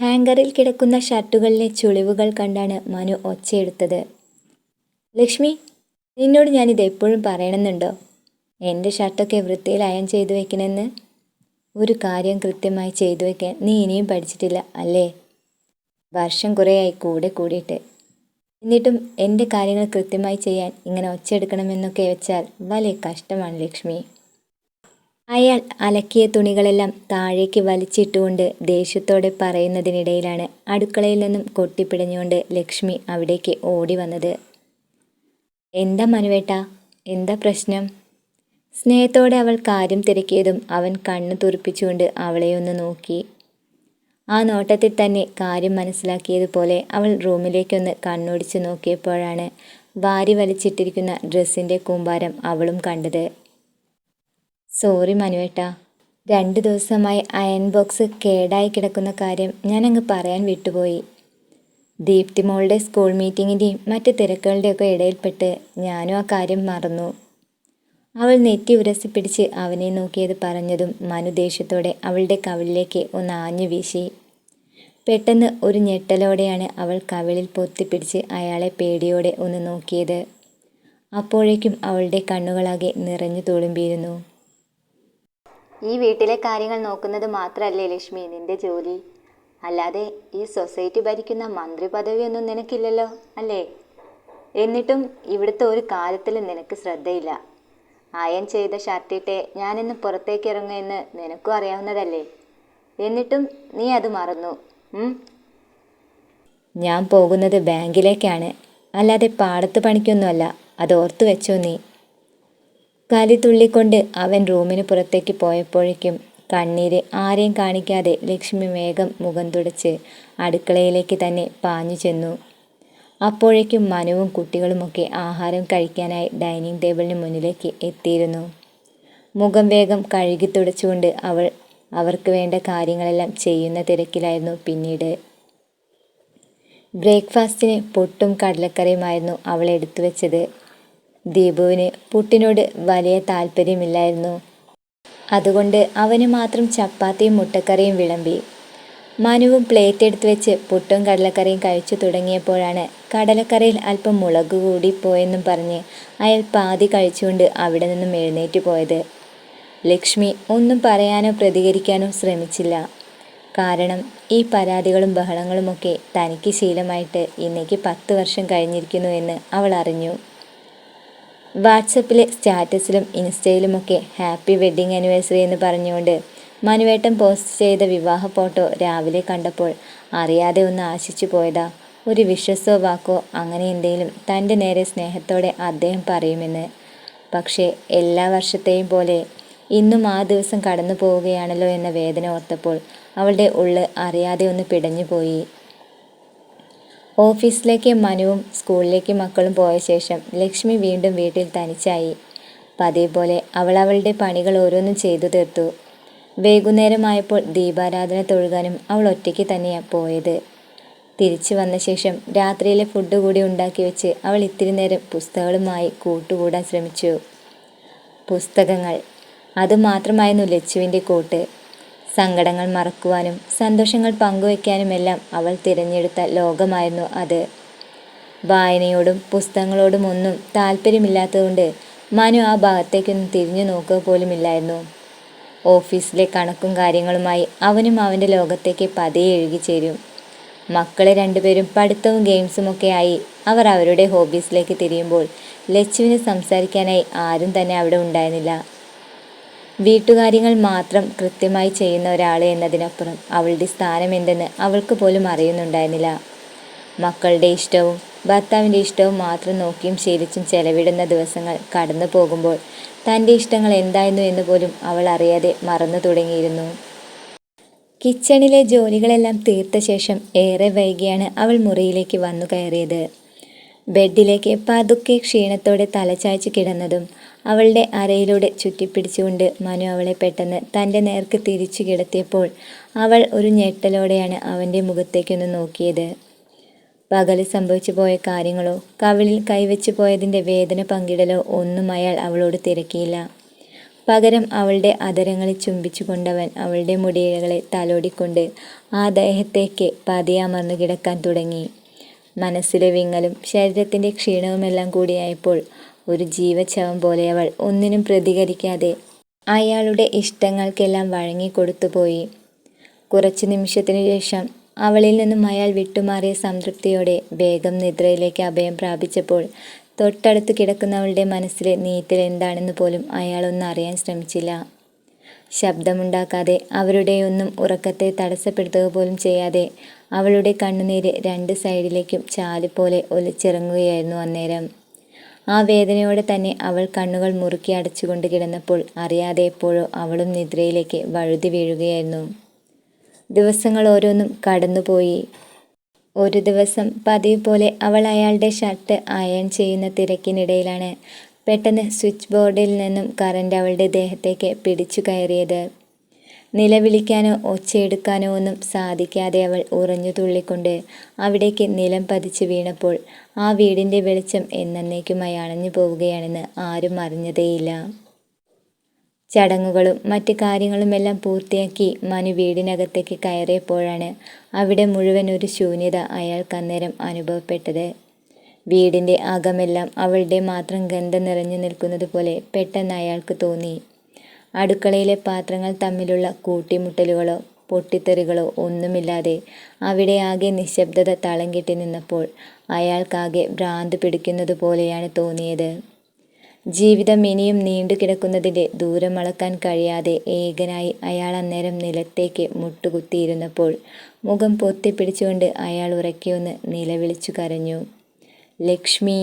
ഹാങ്കറിൽ കിടക്കുന്ന ഷർട്ടുകളിലെ ചുളിവുകൾ കണ്ടാണ് മനു ഒച്ചയെടുത്തത്. ലക്ഷ്മി നിന്നോട് ഞാനിത് എപ്പോഴും പറയണമെന്നുണ്ടോ? എന്റെ ഷർട്ടൊക്കെ വൃത്തിയിൽ അയൺ ചെയ്തു വെക്കണമെന്ന്? ഒരു കാര്യം കൃത്യമായി ചെയ്തു വെക്കാൻ നീ ഇനിയും പഠിച്ചിട്ടില്ല അല്ലേ? വർഷം കുറേയായി കൂടെ കൂടിയിട്ട്. എന്നിട്ടും എന്റെ കാര്യങ്ങൾ കൃത്യമായി ചെയ്യാൻ ഇങ്ങനെ ഒച്ചയെടുക്കണമെന്നൊക്കെ വെച്ചാൽ വലിയ കഷ്ടമാണ് ലക്ഷ്മി. അയാൾ അലക്കിയ തുണികളെല്ലാം താഴേക്ക് വലിച്ചിട്ടുകൊണ്ട് ദേഷ്യത്തോടെ പറയുന്നതിനിടയിലാണ് അടുക്കളയിൽ നിന്നും കൊട്ടിപ്പിടഞ്ഞുകൊണ്ട് ലക്ഷ്മി അവിടേക്ക് ഓടി വന്നത്. എന്താ മനുവേട്ട? എന്താ പ്രശ്നം? സ്നേഹത്തോടെ അവൾ കാര്യം തിരക്കിയതും അവൻ കണ്ണു തുറപ്പിച്ചുകൊണ്ട് അവളെ ഒന്ന് നോക്കി. ആ നോട്ടത്തിൽ തന്നെ കാര്യം മനസ്സിലാക്കിയതുപോലെ അവൾ റൂമിലേക്കൊന്ന് കണ്ണോടിച്ച് നോക്കിയപ്പോഴാണ് വാരി വലിച്ചിട്ടിരിക്കുന്ന ഡ്രസ്സിന്റെ കൂമ്പാരം അവളും കണ്ടത്. സോറി മനുവേട്ട. രണ്ട് ദിവസമായി അയൺ ബോക്സ് കേടായി കിടക്കുന്ന കാര്യം ഞാനങ്ങ് പറയാൻ വിട്ടുപോയി. ദീപ്തി മോളുടെ സ്കൂൾ മീറ്റിങ്ങിന്റെയും മറ്റ് തിരക്കുകളുടെയൊക്കെ ഇടയിൽപ്പെട്ട് ഞാനും ആ കാര്യം മറന്നു. അവൾ നെറ്റി ഉരസി പിടിച്ച് അവനെ നോക്കിയത് പറഞ്ഞതും മനു ദേഷ്യത്തോടെ അവളുടെ കവിളിലേക്ക് ഒന്ന് ആഞ്ഞു വീശി. പെട്ടെന്ന് ഒരു ഞെട്ടലോടെയാണ് അവൾ കവിളിൽ പൊത്തിപ്പിടിച്ച് അയാളെ പേടിയോടെ ഒന്ന് നോക്കിയത്. അപ്പോഴേക്കും അവളുടെ കണ്ണുകളാകെ നിറഞ്ഞു തുളുമ്പിയിരുന്നു. ഈ വീട്ടിലെ കാര്യങ്ങൾ നോക്കുന്നത് മാത്രമല്ലേ ലക്ഷ്മി? നിന്റെ ജോലി. അല്ലാതെ ഈ സൊസൈറ്റി ഭരിക്കുന്ന മന്ത്രി പദവിയൊന്നും നിനക്കില്ലല്ലോ അല്ലേ? എന്നിട്ടും ഇവിടുത്തെ ഒരു കാര്യത്തിലും നിനക്ക് ശ്രദ്ധയില്ല. അയൺ ചെയ്ത ഷർട്ടിട്ടെ ഞാനിന്ന് പുറത്തേക്ക് ഇറങ്ങുമെന്ന് നിനക്കും അറിയാവുന്നതല്ലേ? എന്നിട്ടും നീ അത് മറന്നു ഞാൻ പോകുന്നത് ബാങ്കിലേക്കാണ്. അല്ലാതെ പാടത്ത് പണിക്കൊന്നുമല്ല. അത് ഓർത്തു വെച്ചോ നീ? കലി തുള്ളിക്കൊണ്ട് അവൻ റൂമിന് പുറത്തേക്ക് പോയപ്പോഴേക്കും കണ്ണീര് ആരെയും കാണിക്കാതെ ലക്ഷ്മി വേഗം മുഖം തുടച്ച് അടുക്കളയിലേക്ക് തന്നെ പാഞ്ഞു ചെന്നു. അപ്പോഴേക്കും മനുവും കുട്ടികളുമൊക്കെ ആഹാരം കഴിക്കാനായി ഡൈനിങ് ടേബിളിന് മുന്നിലേക്ക് എത്തിയിരുന്നു. മുഖം വേഗം കഴുകി തുടച്ചുകൊണ്ട് അവൾ അവർക്ക് വേണ്ട കാര്യങ്ങളെല്ലാം ചെയ്യുന്ന തിരക്കിലായിരുന്നു പിന്നീട്. ബ്രേക്ക്ഫാസ്റ്റിന് പൊട്ടും കടലക്കറിയുമായിരുന്നു അവൾ എടുത്തു വെച്ചത് ദീപുവിന് പുട്ടിനോട് വലിയ താല്പര്യമില്ലായിരുന്നു. അതുകൊണ്ട് അവന് മാത്രം ചപ്പാത്തിയും മുട്ടക്കറിയും വിളമ്പി. മനുവും പ്ലേറ്റ് എടുത്തു വെച്ച് പുട്ടും കടലക്കറിയും കഴിച്ചു തുടങ്ങിയപ്പോഴാണ് കടലക്കറിയിൽ അല്പം മുളക് കൂടി പോയെന്നും പറഞ്ഞ് അയാൾ പാതി കഴിച്ചുകൊണ്ട് അവിടെ നിന്നും എഴുന്നേറ്റ് പോയത്. ലക്ഷ്മി ഒന്നും പറയാനോ പ്രതികരിക്കാനോ ശ്രമിച്ചില്ല. കാരണം ഈ പരാതികളും ബഹളങ്ങളുമൊക്കെ തനിക്ക് ശീലമായിട്ട് ഇന്നേക്ക് പത്ത് വർഷം കഴിഞ്ഞിരിക്കുന്നു എന്ന് അവൾ അറിഞ്ഞു. വാട്സപ്പിലെ സ്റ്റാറ്റസിലും ഇൻസ്റ്റയിലുമൊക്കെ ഹാപ്പി വെഡ്ഡിങ് ആനിവേഴ്സറി എന്ന് പറഞ്ഞുകൊണ്ട് മനുവേട്ടൻ പോസ്റ്റ് ചെയ്ത വിവാഹ ഫോട്ടോ രാവിലെ കണ്ടപ്പോൾ അറിയാതെ ഒന്ന് ആശിച്ചു പോയതാ. ഒരു വിശ്വസോ വാക്കോ അങ്ങനെ എന്തെങ്കിലും തന്റെ നേരെ സ്നേഹത്തോടെ അദ്ദേഹം പറയുമെന്ന്. പക്ഷേ എല്ലാ വർഷത്തെയും പോലെ ഇന്നും ആ ദിവസം കടന്നു പോവുകയാണല്ലോ എന്ന വേദന ഓർത്തപ്പോൾ അവളുടെ ഉള്ള് അറിയാതെ ഒന്ന് പിടഞ്ഞുപോയി. ഓഫീസിലേക്ക് മനുവും സ്കൂളിലേക്ക് മക്കളും പോയ ശേഷം ലക്ഷ്മി വീണ്ടും വീട്ടിൽ തനിച്ചായി. പതിവ് അവൾ അവളുടെ പണികൾ ഓരോന്നും ചെയ്തു തീർത്തു. വൈകുന്നേരമായപ്പോൾ ദീപാരാധന തൊഴുകാനും അവൾ ഒറ്റയ്ക്ക് തന്നെയാണ് പോയത്. തിരിച്ചു വന്ന ശേഷം രാത്രിയിലെ ഫുഡ് കൂടി ഉണ്ടാക്കി വെച്ച് അവൾ ഇത്തിരി നേരം പുസ്തകങ്ങളുമായി കൂട്ടുകൂടാൻ ശ്രമിച്ചു. പുസ്തകങ്ങൾ. അതുമാത്രമായിരുന്നു ലച്ചുവിന്റെ കൂട്ട്. സങ്കടങ്ങൾ മറക്കുവാനും സന്തോഷങ്ങൾ പങ്കുവയ്ക്കാനുമെല്ലാം അവൾ തിരഞ്ഞെടുത്ത ലോകമായിരുന്നു അത്. വായനയോടും പുസ്തകങ്ങളോടും ഒന്നും താല്പര്യമില്ലാത്തതുകൊണ്ട് മനു ആ ഭാഗത്തേക്കൊന്നും തിരിഞ്ഞു നോക്കുക പോലുമില്ലായിരുന്നു. ഓഫീസിലെ കണക്കും കാര്യങ്ങളുമായി അവനും അവന്റെ ലോകത്തേക്ക് പതിയെ എഴുകി ചേരും. മക്കളെ രണ്ടുപേരും പഠിത്തവും ഗെയിംസും ഒക്കെ ആയി അവർ അവരുടെ ഹോബീസിലേക്ക് തിരിയുമ്പോൾ ലച്ചുവിന് സംസാരിക്കാനായി ആരും തന്നെ അവിടെ ഉണ്ടായിരുന്നില്ല. വീട്ടുകാര്യങ്ങൾ മാത്രം കൃത്യമായി ചെയ്യുന്ന ഒരാൾ എന്നതിനപ്പുറം അവളുടെ സ്ഥാനം എന്തെന്ന് അവൾക്ക് പോലും അറിയുന്നുണ്ടായിരുന്നില്ല. മക്കളുടെ ഇഷ്ടവും ഭർത്താവിന്റെ ഇഷ്ടവും മാത്രം നോക്കിയും ശീലിച്ചും ചെലവിടുന്ന ദിവസങ്ങൾ കടന്നു പോകുമ്പോൾ തന്റെ ഇഷ്ടങ്ങൾ എന്തായിരുന്നു എന്ന് പോലും അവൾ അറിയാതെ മറന്നു തുടങ്ങിയിരുന്നു. കിച്ചണിലെ ജോലികളെല്ലാം തീർത്ത ശേഷം ഏറെ വൈകിയാണ് അവൾ മുറിയിലേക്ക് വന്നു കയറിയത്. ബെഡിലേക്ക് പതുക്കെ ക്ഷീണത്തോടെ തലചായ്ച്ച് കിടന്നതും അവളുടെ അരയിലൂടെ ചുറ്റിപ്പിടിച്ചുകൊണ്ട് മനു അവളെ പെട്ടെന്ന് തന്റെ നേർക്ക് തിരിച്ചു കിടത്തിയപ്പോൾ അവൾ ഒരു ഞെട്ടലോടെയാണ് അവന്റെ മുഖത്തേക്കൊന്ന് നോക്കിയത്. പകൽ സംഭവിച്ചു പോയ കാര്യങ്ങളോ കവിളിൽ കൈവച്ചു പോയതിന്റെ വേദന പങ്കിടലോ ഒന്നും അയാൾ അവളോട് തിരക്കിയില്ല. പകരം അവളുടെ അതരങ്ങളിൽ ചുംബിച്ചുകൊണ്ടവൻ അവളുടെ മുടിയിഴകളെ തലോടിക്കൊണ്ട് ആ ദേഹത്തേക്ക് പതിയാമർന്നു കിടക്കാൻ തുടങ്ങി. മനസ്സിലെ വിങ്ങലും ശരീരത്തിന്റെ ക്ഷീണവുമെല്ലാം കൂടിയായപ്പോൾ ഒരു ജീവച്ഛവം പോലെ അവൾ ഒന്നിനും പ്രതികരിക്കാതെ അയാളുടെ ഇഷ്ടങ്ങൾക്കെല്ലാം വഴങ്ങിക്കൊടുത്തുപോയി കുറച്ച് നിമിഷത്തിനു ശേഷം അവളിൽ നിന്നും അയാൾ വിട്ടുമാറിയ സംതൃപ്തിയോടെ വേഗം നിദ്രയിലേക്ക് അഭയം പ്രാപിച്ചപ്പോൾ തൊട്ടടുത്ത് കിടക്കുന്നവളുടെ മനസ്സിലെ നീറ്റൽ എന്താണെന്ന് പോലും അയാളൊന്നും അറിയാൻ ശ്രമിച്ചില്ല. ശബ്ദമുണ്ടാക്കാതെ അവരുടെയൊന്നും ഉറക്കത്തെ തടസ്സപ്പെടുത്തുക പോലും ചെയ്യാതെ അവളുടെ കണ്ണുനീര് രണ്ട് സൈഡിലേക്കും ചാലുപോലെ ഒലിച്ചിറങ്ങുകയായിരുന്നു അന്നേരം. ആ വേദനയോടെ തന്നെ അവൾ കണ്ണുകൾ മുറുക്കി അടച്ചുകൊണ്ട് കിടന്നപ്പോൾ അറിയാതെ എപ്പോഴോ അവളും നിദ്രയിലേക്ക് വഴുതി വീഴുകയായിരുന്നു. ദിവസങ്ങൾ ഓരോന്നും കടന്നുപോയി. ഒരു ദിവസം പതിവ് പോലെ അവൾ അയാളുടെ ഷർട്ട് അയൺ ചെയ്യുന്ന തിരക്കിനിടയിലാണ് പെട്ടെന്ന് സ്വിച്ച് ബോർഡിൽ നിന്നും കറണ്ട് അവളുടെ ദേഹത്തേക്ക് പിടിച്ചു കയറിയത്. നിലവിളിക്കാനോ ഒച്ചയെടുക്കാനോ ഒന്നും സാധിക്കാതെ അവൾ ഉറഞ്ഞു തുള്ളിക്കൊണ്ട് അവിടേക്ക് നിലം പതിച്ചു വീണപ്പോൾ ആ വീടിന്റെ വെളിച്ചം എന്നേക്കുമായി അണഞ്ഞു പോവുകയാണെന്ന് ആരും അറിഞ്ഞതേയില്ല. ചടങ്ങുകളും മറ്റ് കാര്യങ്ങളുമെല്ലാം പൂർത്തിയാക്കി മനു വീടിനകത്തേക്ക് കയറിയപ്പോഴാണ് അവിടെ മുഴുവൻ ഒരു ശൂന്യത അയാൾക്ക് അന്നേരം അനുഭവപ്പെട്ടത്. വീടിന്റെ അകമെല്ലാം അവളുടെ മാത്രം ഗന്ധം നിറഞ്ഞു നിൽക്കുന്നത് പോലെ പെട്ടെന്ന് അയാൾക്ക് തോന്നി. അടുക്കളയിലെ പാത്രങ്ങൾ തമ്മിലുള്ള കൂട്ടിമുട്ടലുകളോ പൊട്ടിത്തെറികളോ ഒന്നുമില്ലാതെ അവിടെ ആകെ നിശബ്ദത തളം കെട്ടി നിന്നപ്പോൾ അയാൾക്കാകെ ഭ്രാന്ത് പിടിക്കുന്നത് പോലെയാണ് തോന്നിയത്. ജീവിതം ഇനിയും നീണ്ടു കിടക്കുന്നതിന്റെ ദൂരം അളക്കാൻ കഴിയാതെ ഏകനായി അയാൾ അന്നേരം നിലത്തേക്ക് മുട്ടുകുത്തിയിരുന്നപ്പോൾ മുഖം പൊത്തിപ്പിടിച്ചുകൊണ്ട് അയാൾ ഉറക്കിയൊന്ന് നിലവിളിച്ചു കരഞ്ഞു. ലക്ഷ്മി!